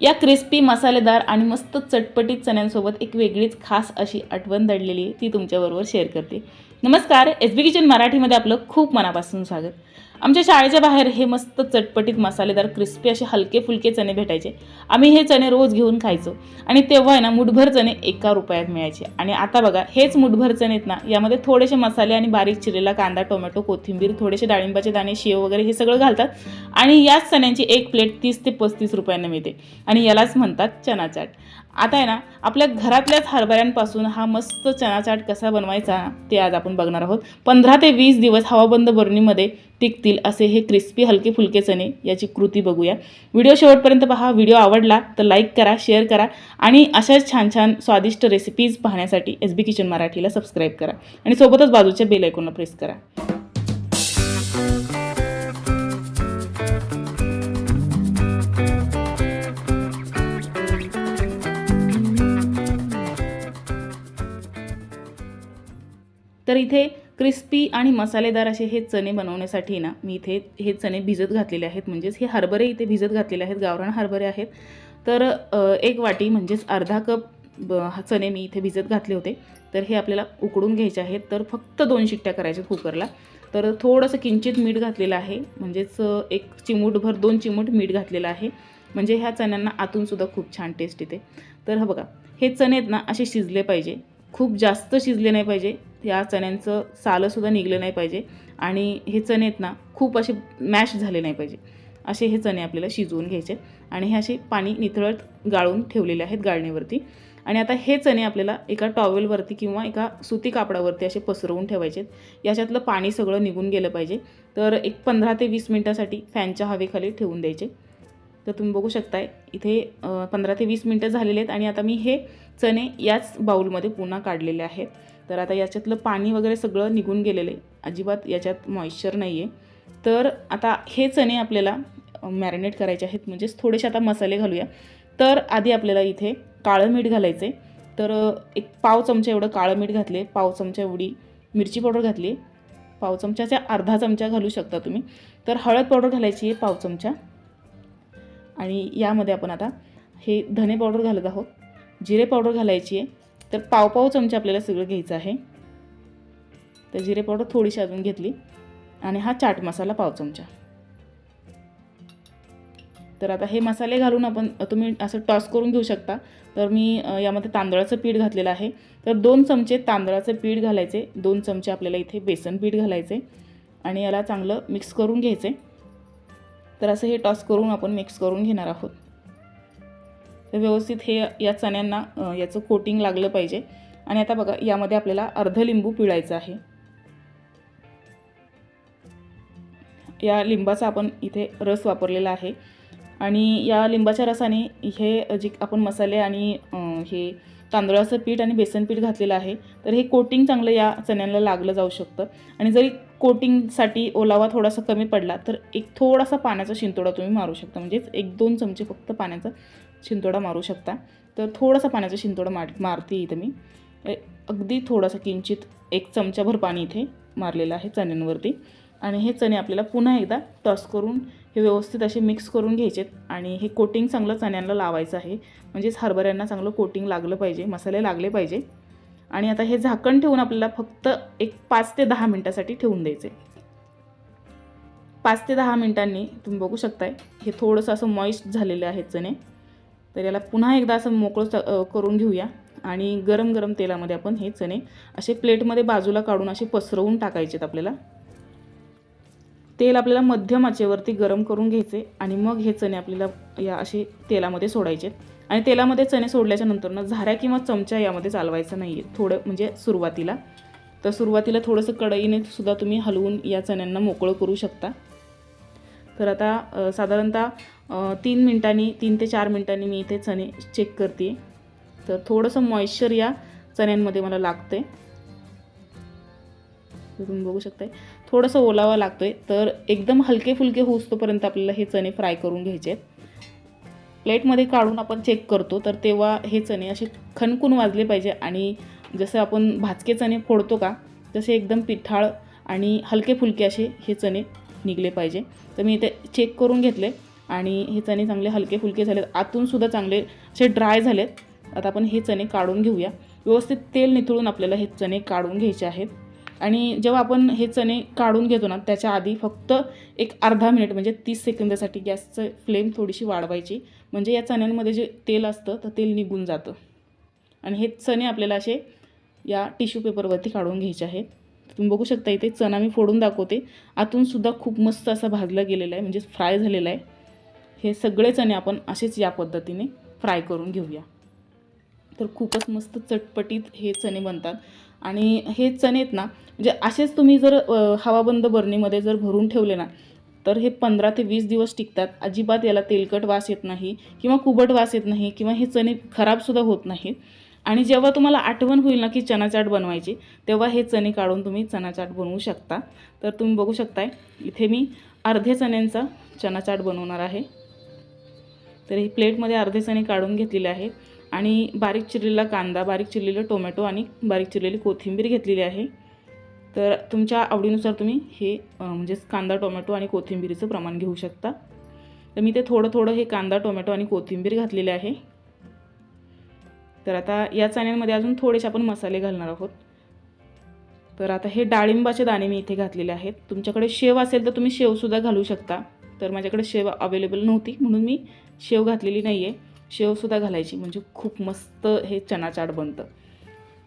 या क्रिस्पी मसालेदार आणि मस्त चटपटीत चण्यांसोबत एक वेगळीच खास अशी आठवण दडलेली ती तुमच्याबरोबर शेअर करते. नमस्कार एस बी किचन मराठीमध्ये आपलं खूप मनापासून स्वागत. आमच्या शाळेच्या बाहेर हे मस्त चटपटीत मसालेदार क्रिस्पी असे हलके फुलके चणे भेटायचे. आम्ही हे चणे रोज घेऊन खायचो. आणि तेव्हा आहे ना मुठभर चणे एका रुपयात मिळायचे. आणि आता बघा हेच मुठभर चणे आहेत ना यामध्ये थोडेसे मसाले आणि बारीक चिरलेला कांदा टोमॅटो कोथिंबीर थोडेसे डाळिंबाचे दाणे शेव वगैरे हे सगळं घालतात. आणि याच चण्यांची एक प्लेट तीस ते पस्तीस रुपयांना मिळते. आणि यालाच म्हणतात चना चाट आता आहे ना आपल्या घरातल्याच हरभऱ्यांपासून हा मस्त चना चाट कसा बनवायचा ते आज आपण बघणार आहोत. पंधरा ते वीस दिवस हवाबंद बरणीमध्ये टिकतील असे हे क्रिस्पी हलके फुलके चणे याची कृती बघूया. व्हिडिओ शेवटपर्यंत पहा. व्हिडिओ आवडला तर लाईक करा शेअर करा आणि अशाच छान छान स्वादिष्ट रेसिपीज पाहण्यासाठी एस बी किचन मराठीला सबस्क्राईब करा आणि सोबतच बाजूच्या बेल आयकॉनला प्रेस करा. तर इथे क्रिस्पी आणि मसालेदार असे हे चणे बनवण्यासाठी ना मी इथे हे चणे भिजत घातलेले आहेत. म्हणजेच हे हरभरे इथे भिजत घातलेले आहेत. गावरान हरभरे आहेत. तर एक वाटी म्हणजेच अर्धा कप ब हा चणे मी इथे भिजत घातले होते. तर हे आपल्याला उकडून घ्यायचे आहेत. तर फक्त दोन शिट्ट्या करायच्या कुकरला. तर थोडंसं किंचित मीठ घातलेलं आहे. म्हणजेच एक चिमूटभर दोन चिमूट मीठ घातलेलं आहे. म्हणजे ह्या चण्यांना आतूनसुद्धा खूप छान टेस्ट येते. तर हा बघा हे चणे आहेत ना असे शिजले पाहिजे. खूप जास्त शिजले नाही पाहिजे. या चण्यांचं सालंसुद्धा निघलं नाही पाहिजे. आणि हे चणे आहेत ना खूप असे मॅश झाले नाही पाहिजे. असे हे चणे आपल्याला शिजवून घ्यायचे. आणि हे असे पाणी निथळत गाळून ठेवलेले आहेत गाळणीवरती. आणि आता हे चणे आपल्याला एका टॉवेलवरती किंवा एका सुती कापडावरती असे पसरवून ठेवायचे याच्यातलं पाणी सगळं निघून गेलं पाहिजे. तर एक पंधरा ते वीस मिनटासाठी फॅनच्या हवेखाली ठेवून द्यायचे. तर तुम्ही बघू शकताय इथे पंधरा ते वीस मिनटं झालेले आहेत. आणि आता मी हे चणे याच बाऊलमध्ये पुन्हा काढलेले आहेत. तर आता याच्यातलं पाणी वगैरे सगळं निघून गेलेलं आहे. अजिबात याच्यात मॉइश्चर नाही आहे तर आता हे चणे आपल्याला मॅरिनेट करायचे आहेत. म्हणजेच थोडेसे आता मसाले घालूया. तर आधी आपल्याला इथे काळं मीठ घालायचं आहे तर एक पाव चमचा एवढं काळं मीठ घातले पाव चमचा एवढी मिरची पावडर घातली पाव चमच्याच्या अर्धा चमचा घालू शकता तुम्ही. तर हळद पावडर घालायची आहे पाव चमचा. आणि यामध्ये आपण आता हे धने पावडर घालत आहोत. जिरे पावडर घालायची आहे. तर पाव पाव चमचा आपल्याला सगळं घ्यायचं आहे. तर जिरे पावडर थोडीशी अजून घेतली. आणि हा चाट मसाला पाव चमचा. तर आता हे मसाले घालून आपण तुम्ही असं टॉस करून घेऊ शकता. तर मी यामध्ये तांदळाचं पीठ घातलेलं आहे. तर दोन चमचे तांदळाचं पीठ घालायचे. दोन चमचे आपल्याला इथे बेसन पीठ घालायचे. आणि याला चांगलं मिक्स करून घ्यायचे. तर असं हे टॉस करून आपण मिक्स करून घेणार आहोत. तर व्यवस्थित हे या चण्यांना याचं कोटिंग लागलं पाहिजे. आणि आता बघा यामध्ये आपल्याला अर्ध लिंबू पिळायचं आहे. या लिंबाचा आपण इथे रस वापरलेला आहे. आणि या लिंबाच्या रसाने हे जे आपण मसाले आणि हे तांदळाचं पीठ आणि बेसन पीठ घातलेलं आहे तर हे कोटिंग चांगलं या चण्यांना लागलं जाऊ शकतं. आणि जरी कोटिंगसाठी ओलावा थोडासा कमी पडला तर एक थोडासा पाण्याचा शिंतोडा तुम्ही मारू शकता. म्हणजेच एक दोन चमचे फक्त पाण्याचा शिंतोडा मारू शकता. तर थोडासा पाण्याचा शिंतोडा मार मारते इथं मी. अगदी थोडासा किंचित एक चमचाभर पाणी इथे मारलेलं आहे चण्यांवरती. आणि हे चणे आपल्याला पुन्हा एकदा टॉस करून हे व्यवस्थित असे मिक्स करून घ्यायचेत. आणि हे कोटिंग चांगलं चण्यांना लावायचं आहे. म्हणजेच हरभऱ्यांना चांगलं कोटिंग लागलं पाहिजे मसाले लागले पाहिजे. आणि आता हे झाकण ठेवून आपल्याला फक्त एक पाच ते दहा मिनटासाठी ठेवून द्यायचे. पाच ते दहा मिनटांनी तुम्ही बघू शकताय हे थोडंसं असं मॉइस्ट झालेले आहेत चणे. तर याला पुन्हा एकदा असं मोकळं च- करून घेऊया. आणि गरम गरम तेलामध्ये आपण हे चणे असे प्लेटमध्ये बाजूला काढून असे पसरवून टाकायचेत आपल्याला. तेल आपल्याला मध्यम आचेवरती गरम करून घ्यायचे आणि मग हे चणे आपल्याला या असे तेलामध्ये सोडायचे आणि तेलामध्ये चणे सोडल्याच्या नंतर झाऱ्या किंवा चमचा यामध्ये चालवायचा नाही आहे थोडं म्हणजे सुरुवातीला. तर सुरुवातीला थोडंसं कढईने सुद्धा तुम्ही हलवून या चण्यांना मोकळं करू शकता. तर आता साधारणतः तीन मिनटांनी तीन ते चार मिनटांनी मी इथे चणे चेक करते. तर थोडंसं मॉइश्चर या चण्यांमध्ये मला लागतं आहे तुम्ही बघू शकताय. थोडंसं ओलावा लागतो आहे तर एकदम हलके फुलके होऊस्तोपर्यंत आपल्याला हे चणे फ्राय करून घ्यायचे आहेत. प्लेटमध्ये काढून आपण चेक करतो. तर तेव्हा हे चणे असे खणकून वाजले पाहिजे. आणि जसं आपण भाजके चणे फोडतो का तसे एकदम पिठाळ आणि हलके फुलके असे हे चणे निघले पाहिजे. तर मी इथे चेक करून घेतले. आणि हे चणे चांगले हलके फुलके झालेत. आतूनसुद्धा चांगले असे ड्राय झालेत. आता आपण हे चणे काढून घेऊया. व्यवस्थित तेल निथळून आपल्याला हे चणे काढून घ्यायचे आहेत. आणि जेव्हा आपण हे चणे काढून घेतो ना त्याच्या आधी फक्त एक अर्धा मिनिट म्हणजे तीस सेकंदासाठी गॅसचं फ्लेम थोडीशी वाढवायची. म्हणजे या चण्यांमध्ये जे तेल असतं तर तेल निघून जातं. आणि हे चणे आपल्याला असे या टिश्यू पेपरवरती काढून घ्यायचे आहेत. तुम्ही बघू शकता इथे चणा मी फोडून दाखवते. आतूनसुद्धा खूप मस्त असा भाजला गेलेला आहे. म्हणजे फ्राय झालेला आहे. हे सगळे चणे आपण असेच या पद्धतीने फ्राय करून घेऊया. तर खूपच मस्त चटपटीत हे चणे बनतात. आणि हे चणे आहेत ना म्हणजे असेच तुम्ही जर हवाबंद बरणीमध्ये जर भरून ठेवले ना तर हे पंधरा ते वीस दिवस टिकतात. अजिबात याला तेलकट वास येत नाही किंवा कुबट वास येत नाही किंवा हे चणे खराबसुद्धा होत नाहीत. आणि जेव्हा तुम्हाला आठवण होईल ना की चना चाट बनवायची तेव्हा हे चणे काढून तुम्ही चना चाट बनवू शकता. तर तुम्ही बघू शकताय इथे मी अर्धे चण्यांचा चना चाट बनवणार आहे. तर ही प्लेटमध्ये अर्धे चणे काढून घेतलेले आहे आणि बारीक चिरलेला कांदा बारीक चिरलेलं टोमॅटो आणि बारीक चिरलेली कोथिंबीर घेतलेली आहे. तर तुमच्या आवडीनुसार तुम्ही हे म्हणजेच कांदा टोमॅटो आणि कोथिंबीरीचं प्रमाण घेऊ शकता. तर मी ते थोडं थोडं हे कांदा टोमॅटो आणि कोथिंबीर घातलेले आहे. तर आता या चण्यांमध्ये अजून थोडेसे आपण मसाले घालणार आहोत. तर आता हे डाळिंबाचे दाणे मी इथे घातलेले आहेत. तुमच्याकडे शेव असेल तर तुम्ही शेवसुद्धा घालू शकता. तर माझ्याकडे शेव अवेलेबल नव्हती म्हणून मी शेव घातलेली नाही आहे शेवसुद्धा घालायची म्हणजे खूप मस्त हे चना चाट बनतं.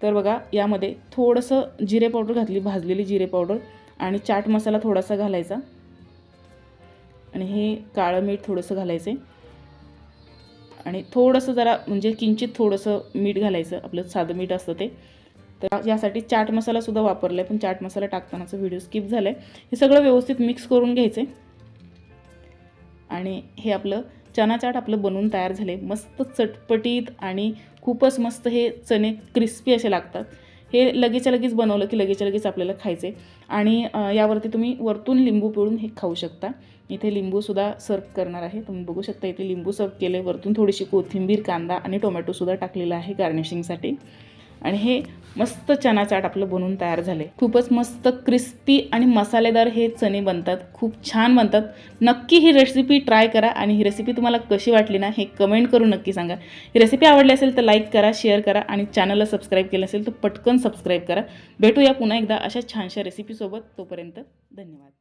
तर बघा यामध्ये थोडंसं जिरे पावडर घातली भाजलेली जिरे पावडर आणि चाट मसाला थोडासा घालायचा. आणि हे काळं मीठ थोडंसं घालायचं. आहे आणि थोडंसं जरा म्हणजे किंचित थोडंसं मीठ घालायचं आपलं साधं मीठ असतं ते. तर यासाठी चाट मसालासुद्धा वापरला आहे पण चाट मसाला टाकतानाचा व्हिडिओ स्किप झाला आहे हे सगळं व्यवस्थित मिक्स करून घ्यायचं. आहे आणि हे आपलं चना चाट आपलं बनवून तयार झाले. मस्त चटपटीत आणि खूपच मस्त हे चणे क्रिस्पी असे लागतात. हे लगेच लगेच बनवलं की लगेच लगेच आपल्याला खायचे. आणि यावरती तुम्ही वरतून लिंबू पिळून हे खाऊ शकता. इथे लिंबूसुद्धा सर्व करणार आहे. तुम्ही बघू शकता इथे लिंबू सर्व केले वरतून थोडीशी कोथिंबीर कांदा आणि टोमॅटोसुद्धा टाकलेला आहे गार्निशिंगसाठी आणि हे मस्त चना चाट आपलं बनवून तयार झाले खूपच मस्त क्रिस्पी आणि मसालेदार हे चणे बनतात. खूप छान बनतात. नक्की ही रेसिपी ट्राय करा आणि ही रेसिपी तुम्हाला कशी वाटली ना हे कमेंट करून नक्की सांगा. ही रेसिपी आवडली असेल तर लाईक करा शेअर करा आणि चॅनलला सबस्क्राईब केलं असेल तर पटकन सबस्क्राईब करा. भेटूया पुन्हा एकदा अशा छानशा रेसिपीसोबत तोपर्यंत धन्यवाद.